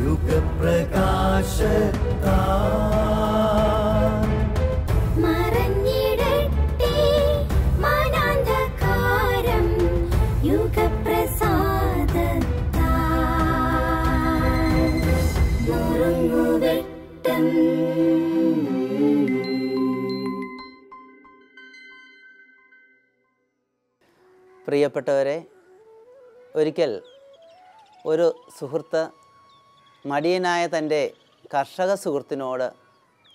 യുഗപ്രകാശത്താ പ്രിയപ്പെട്ടവരെ ഒരിക്കൽ ഒരു സുഹൃത്ത് മടിയനായ തന്റെ കർഷക സുഹൃത്തിനോട്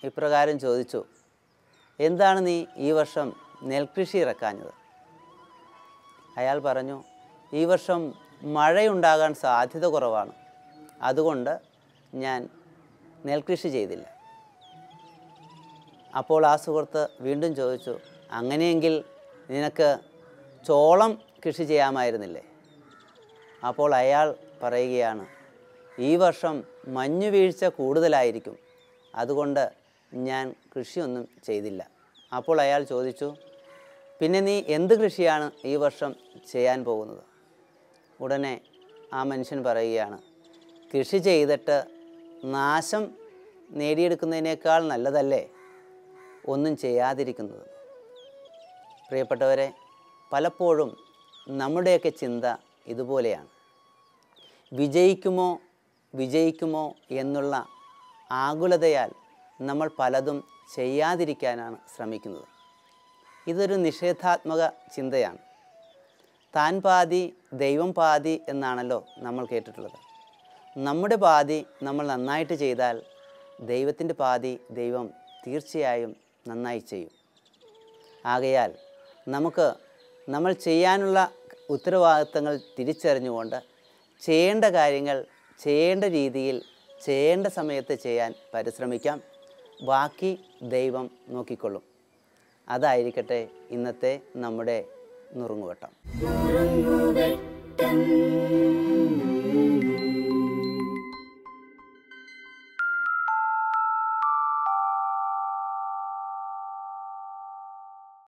ഇപ്രകാരം ചോദിച്ചു എന്താണ് നീ ഈ വർഷം നെൽകൃഷി ഇറക്കാഞ്ഞത്? അയാൾ പറഞ്ഞു ഈ വർഷം മഴയുണ്ടാകാൻ സാധ്യത കുറവാണ്. അതുകൊണ്ട് ഞാൻ നെൽകൃഷി ചെയ്തില്ല. അപ്പോൾ ആ സുഹൃത്ത് വീണ്ടും ചോദിച്ചു അങ്ങനെയെങ്കിൽ നിനക്ക് ചോളം കൃഷി ചെയ്യാമായിരുന്നില്ലേ? അപ്പോൾ അയാൾ പറയുകയാണ് ഈ വർഷം മഞ്ഞു വീഴ്ച കൂടുതലായിരിക്കും. അതുകൊണ്ട് ഞാൻ കൃഷിയൊന്നും ചെയ്തില്ല. അപ്പോൾ അയാൾ ചോദിച്ചു പിന്നെ നീ എന്ത് കൃഷിയാണ് ഈ വർഷം ചെയ്യാൻ പോകുന്നത്? ഉടനെ ആ മനുഷ്യൻ പറയുകയാണ് കൃഷി ചെയ്തിട്ട് നാശം നേടിയെടുക്കുന്നതിനേക്കാൾ നല്ലതല്ലേ ഒന്നും ചെയ്യാതിരിക്കുന്നത്? പ്രിയപ്പെട്ടവരെ പലപ്പോഴും നമ്മുടെയൊക്കെ ചിന്ത ഇതുപോലെയാണ്. വിജയിക്കുമോ വിജയിക്കുമോ എന്നുള്ള ആകുലതയാൽ നമ്മൾ പലതും ചെയ്യാതിരിക്കാനാണ് ശ്രമിക്കുന്നത്. ഇതൊരു നിഷേധാത്മക ചിന്തയാണ്. താൻ പാതി ദൈവം പാതി എന്നാണല്ലോ നമ്മൾ കേട്ടിട്ടുള്ളത്. നമ്മുടെ പാതി നമ്മൾ നന്നായിട്ട് ചെയ്താൽ ദൈവത്തിന്റെ പാതി ദൈവം തീർച്ചയായും നന്നായി ചെയ്യും. ആകയാൽ നമുക്ക് നമ്മൾ ചെയ്യാനുള്ള ഉത്തരവാദിത്തങ്ങൾ തിരിച്ചറിഞ്ഞുകൊണ്ട് ചെയ്യേണ്ട കാര്യങ്ങൾ ചെയ്യേണ്ട രീതിയിൽ ചെയ്യേണ്ട സമയത്ത് ചെയ്യാൻ പരിശ്രമിക്കാം. ബാക്കി ദൈവം നോക്കിക്കൊള്ളും. അതായിരിക്കട്ടെ ഇന്നത്തെ നമ്മുടെ നുറുങ്ങുവട്ടം.